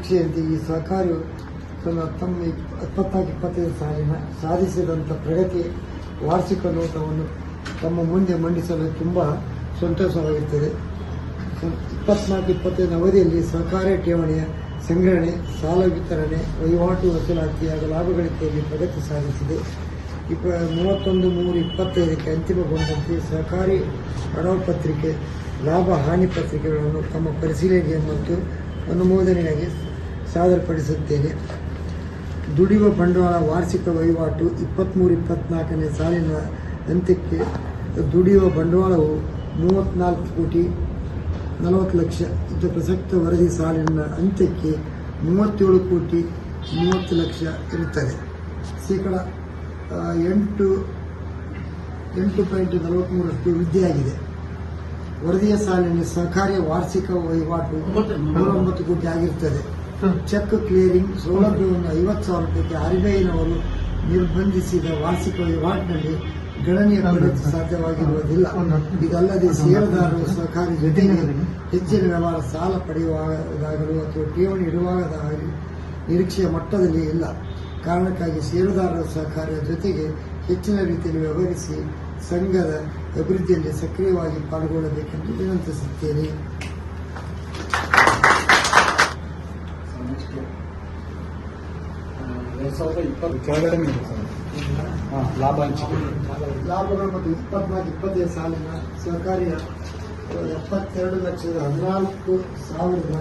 ನಿರೀಕ್ಷೆಯಂತೆ ಈ ಸಹಕಾರಿ ತನ್ನ ತಮ್ಮ ಇಪ್ಪತ್ನಾಲ್ಕು ಇಪ್ಪತ್ತೈದು ಸಾಲಿನ ಸಾಧಿಸಿದಂಥ ಪ್ರಗತಿ ವಾರ್ಷಿಕ ನೋಟವನ್ನು ತಮ್ಮ ಮುಂದೆ ಮಂಡಿಸಲು ತುಂಬ ಸಂತೋಷವಾಗಿರುತ್ತದೆ ಇಪ್ಪತ್ನಾಲ್ಕು ಇಪ್ಪತ್ತೈದು ಅವಧಿಯಲ್ಲಿ ಸಹಕಾರಿ ಠೇವಣಿಯ ಸಂಗ್ರಹಣೆ, ಸಾಲ ವಿತರಣೆ, ವಹಿವಾಟು ವಸೂಲಾತಿ ಹಾಗೂ ಲಾಭಗಳಿಕೆಯಲ್ಲಿ ಪ್ರಗತಿ ಸಾಧಿಸಿದೆ. ಇಪ್ಪ, ಮೂವತ್ತೊಂದು ಮೂರು ಇಪ್ಪತ್ತೈದಕ್ಕೆ ಅಂತಿಮಗೊಂಡಂತೆ ಸಹಕಾರಿ ಹಣವು ಪತ್ರಿಕೆ, ಲಾಭ ಹಾನಿ ಪತ್ರಿಕೆಗಳನ್ನು ತಮ್ಮ ಪರಿಶೀಲನೆಗೆ ಮತ್ತು ಅನುಮೋದನೆಗಾಗಿ ಸಾದರಪಡಿಸುತ್ತೇನೆ. ದುಡಿಯುವ ಬಂಡವಾಳ ವಾರ್ಷಿಕ ವಹಿವಾಟು ಇಪ್ಪತ್ತ್ಮೂರು ಇಪ್ಪತ್ನಾಲ್ಕನೇ ಸಾಲಿನ ಅಂತ್ಯಕ್ಕೆ ದುಡಿಯುವ ಬಂಡವಾಳವು ಮೂವತ್ತ್ನಾಲ್ಕು ಕೋಟಿ ನಲವತ್ತು ಲಕ್ಷ. ಇದು ಪ್ರಸಕ್ತ ವರದಿ ಸಾಲಿನ ಅಂತ್ಯಕ್ಕೆ ಮೂವತ್ತೇಳು ಕೋಟಿ ಮೂವತ್ತು ಲಕ್ಷ ಇರುತ್ತದೆ. ಶೇಕಡ ಎಂಟು ಎಂಟು ಪಾಯಿಂಟ್ ನಲವತ್ತ್ಮೂರಷ್ಟು ವೃದ್ಧಿಯಾಗಿದೆ. ವರದಿಯ ಸಾಲಿನ ಸಹಕಾರಿ ವಾರ್ಷಿಕ ವಹಿವಾಟು ನೂರೊಂಬತ್ತು ಕೋಟಿ ಆಗಿರುತ್ತದೆ ಚೆಕ್ ಕ್ಲಿಯರಿಂಗ್ ಸೌಲಭ್ಯವನ್ನು ಐವತ್ತು ಸಾವಿರ ರೂಪಾಯಿಗೆ ಆರ್ಬಿಐನವರು ನಿರ್ಬಂಧಿಸಿದ ವಾರ್ಷಿಕ ವಹಿವಾಟಿನಲ್ಲಿ ಗಣನೀಯ ಅಭಿವೃದ್ಧಿ ಸಾಧ್ಯವಾಗಿರುವುದಿಲ್ಲ. ಇದಲ್ಲದೆ ಷೇರುದಾರರು ಸಹಕಾರಿ ಜೊತೆಗೆ ಹೆಚ್ಚಿನ ವ್ಯವಹಾರ ಸಾಲ ಪಡೆಯುವಾಗದಾಗಲೂ ಅಥವಾ ಠೇವಣಿ ಇಡುವಾಗದಾಗಲಿ ನಿರೀಕ್ಷೆಯ ಮಟ್ಟದಲ್ಲಿ ಇಲ್ಲ. ಕಾರಣಕ್ಕಾಗಿ ಷೇರುದಾರರ ಸಹಕಾರಿಯ ಜೊತೆಗೆ ಹೆಚ್ಚಿನ ರೀತಿಯಲ್ಲಿ ವ್ಯವಹರಿಸಿ ಸಂಘದ ಅಭಿವೃದ್ಧಿಯಲ್ಲಿ ಸಕ್ರಿಯವಾಗಿ ಪಾಲ್ಗೊಳ್ಳಬೇಕೆಂದು ವಿನಂತಿಸುತ್ತೇನೆ. ಸಾವಿರದ ಇಪ್ಪತ್ತು ಕೆಳಗಡೆ ಲಾಭ ಹಂಚಿಕೆ. ಲಾಭಗಳು ಮತ್ತು ಇಪ್ಪತ್ನಾಲ್ಕು, ಇಪ್ಪತ್ತೈದು ಸಾಲಿನ ಸಹಕಾರಿಯ ಎಪ್ಪತ್ತೆರಡು ಲಕ್ಷದ ಹದಿನಾಲ್ಕು ಸಾವಿರದ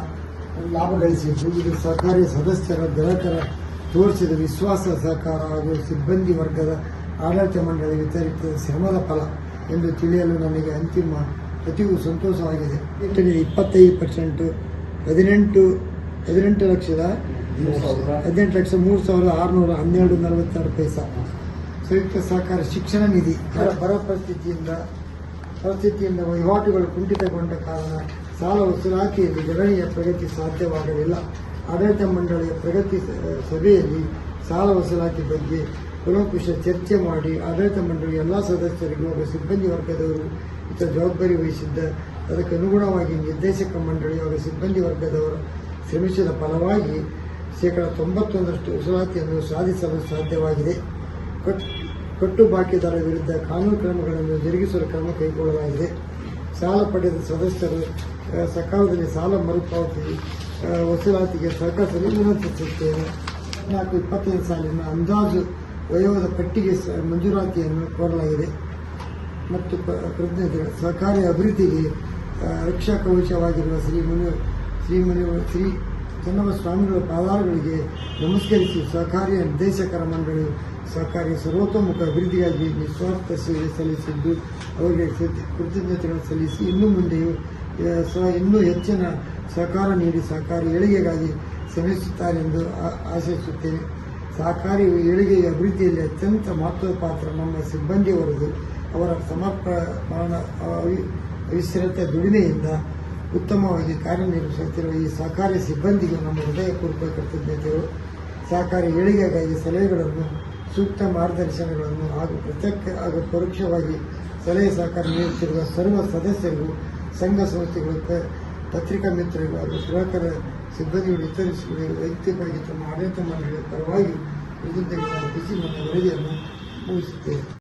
ಲಾಭ ಗಳಿಸಿದ್ದು ಇದು ಸರ್ಕಾರಿ ಸದಸ್ಯರ, ಗ್ರಾಹಕರ ತೋರಿಸಿದ ವಿಶ್ವಾಸ ಸಹಕಾರ ಹಾಗೂ ಸಿಬ್ಬಂದಿ ವರ್ಗದ ಆಡಳಿತ ಮಂಡಳಿ ವಿತರಿಸಿದ ಶ್ರಮದ ಫಲ ಎಂದು ತಿಳಿಯಲು ನನಗೆ ಅಂತಿಮ ಅತಿಗೂ ಸಂತೋಷವಾಗಿದೆ. ಇಪ್ಪತ್ತೈದು ಪರ್ಸೆಂಟು, ಹದಿನೆಂಟು ಹದಿನೆಂಟು ಲಕ್ಷದ. ಹದಿನೆಂಟು ಲಕ್ಷ ಮೂರು ಸಾವಿರದ ಆರುನೂರ ಹನ್ನೆರಡು ನಲವತ್ತೆರಡು ಪೈಸಾ. ಸಂಯುಕ್ತ ಸಹಕಾರ ಶಿಕ್ಷಣ ನಿಧಿ. ಬರ ಬರ ಪರಿಸ್ಥಿತಿಯಿಂದ ಪರಿಸ್ಥಿತಿಯಿಂದ ವಹಿವಾಟುಗಳು ಕುಂಠಿತಗೊಂಡ ಕಾರಣ ಸಾಲ ವಸೂಲಾತಿಯಲ್ಲಿ ಗಣನೀಯ ಪ್ರಗತಿ ಸಾಧ್ಯವಾಗಲಿಲ್ಲ. ಆಡಳಿತ ಮಂಡಳಿಯ ಪ್ರಗತಿ ಸಭೆಯಲ್ಲಿ ಸಾಲ ವಸೂಲಾತಿ ಬಗ್ಗೆ ಕುಲಂಕುಶ ಚರ್ಚೆ ಮಾಡಿ ಆಡಳಿತ ಮಂಡಳಿ ಎಲ್ಲ ಸದಸ್ಯರಿಗೂ ಹಾಗೂ ಸಿಬ್ಬಂದಿ ವರ್ಗದವರು ಇತರ ಜವಾಬ್ದಾರಿ ವಹಿಸಿದ್ದ, ಅದಕ್ಕೆ ಅನುಗುಣವಾಗಿ ನಿರ್ದೇಶಕ ಮಂಡಳಿ ಹಾಗೂ ಸಿಬ್ಬಂದಿ ವರ್ಗದವರು ಶ್ರಮಿಸಿದ ಫಲವಾಗಿ ಶೇಕಡ ತೊಂಬತ್ತೊಂದರಷ್ಟು ವಸೂಲಾತಿಯನ್ನು ಸಾಧಿಸಲು ಸಾಧ್ಯವಾಗಿದೆ. ಕಟ್- ಕಟ್ಟು ಬಾಕಿದಾರ ವಿರುದ್ಧ ಕಾನೂನು ಕ್ರಮಗಳನ್ನು ಜರುಗಿಸಲು ಕ್ರಮ ಕೈಗೊಳ್ಳಲಾಗಿದೆ. ಸಾಲ ಪಡೆದ ಸದಸ್ಯರು ಸಕಾಲದಲ್ಲಿ ಸಾಲ ಮರುಪಾವತಿ ವಸೂಲಾತಿಗೆ ಸಹಕರಿಸಲು ವಿನಂತಿಸುತ್ತೇನೆ. ನಾಲ್ಕು ಇಪ್ಪತ್ತೈದು ಸಾಲಿನ ಅಂದಾಜು ವಯೋದ ಪಟ್ಟಿಗೆ ಮಂಜೂರಾತಿಯನ್ನು ಕೋರಲಾಗಿದೆ. ಮತ್ತು ಕೃತಜ್ಞತೆಗಳು ಸಹಕಾರಿ ಅಭಿವೃದ್ಧಿಗೆ ರಕ್ಷಾ ಕವಚವಾಗಿರುವ ಶ್ರೀ ಮುನಿ ಶ್ರೀ ಮುನಿ ಶ್ರೀ ಚೆನ್ನಮ್ಮ ಸ್ವಾಮಿಗಳ ಪಾದಾರಗಳಿಗೆ ನಮಸ್ಕರಿಸಿ ಸಹಕಾರಿ ನಿರ್ದೇಶಕರ ಮಂಡಳಿ ಸಹಕಾರಿ ಸರ್ವತೋಮುಖ ಅಭಿವೃದ್ಧಿಗಾಗಿ ನಿಸ್ವಾರ್ಥ ಸೇವೆ ಸಲ್ಲಿಸಿದ್ದು ಅವರಿಗೆ ಕೃತ- ಕೃತಜ್ಞತೆಗಳನ್ನು ಸಲ್ಲಿಸಿ ಇನ್ನು ಮುಂದೆಯೂ ಸ್ವ ಸ ಇನ್ನೂ ಹೆಚ್ಚಿನ ಸಹಕಾರ ನೀಡಿ ಸಹಕಾರಿ ಏಳಿಗೆಗಾಗಿ ಶ್ರಮಿಸುತ್ತಾರೆ ಎಂದು ಆ- ಆಶಿಸುತ್ತೇನೆ. ಸಹಕಾರಿ ಏಳಿಗೆಯ ಅಭಿವೃದ್ಧಿಯಲ್ಲಿ ಅತ್ಯಂತ ಮಹತ್ವದ ಪಾತ್ರ ನಮ್ಮ ಸಿಬ್ಬಂದಿಯವರದು. ಅವರ ಸಮರ್ಪಣ, ಅವಿ- ಅವಿಶ್ರತ ದುಡಿಮೆಯಿಂದ ಉತ್ತಮವಾಗಿ ಕಾರ್ಯನಿರ್ವಹಿಸುತ್ತಿರುವ ಈ ಸಹಕಾರಿ ಸಿಬ್ಬಂದಿಗೆ ನಮ್ಮ ಹೃದಯಪೂರ್ವಕ ಕೃತಜ್ಞತೆಗಳು ಸಹಕಾರಿ ಏಳಿಗೆಗಾಗಿ ಸಲಹೆಗಳನ್ನು, ಸೂಕ್ತ ಮಾರ್ಗದರ್ಶನಗಳನ್ನು ಹಾಗೂ ಪ್ರತ್ಯಕ್ಷ ಹಾಗೂ ಪರೋಕ್ಷವಾಗಿ ಸಲಹೆ ಸಹಕಾರ ನೀಡುತ್ತಿರುವ ಸರ್ವ ಸದಸ್ಯರಿಗೂ ಸಂಘ ಸಂಸ್ಥೆಗಳು ಪತ್ರಿಕಾ ಮಿತ್ರರಿಗೂ ಹಾಗೂ ಗ್ರಾಹಕರ ಸಿಬ್ಬಂದಿಗಳು ವಿತರಿಸಿಕೊಂಡು ವೈಯಕ್ತಿಕವಾಗಿ ತಮ್ಮ ಆಡಳಿತ ಮಂಡಳಿಯ ಪರವಾಗಿ ಕೃತಜ್ಞತೆಗಳನ್ನು ಅರ್ಪಿಸಿ ನನ್ನ ವರದಿಯನ್ನು ಮುಗಿಸುತ್ತೇನೆ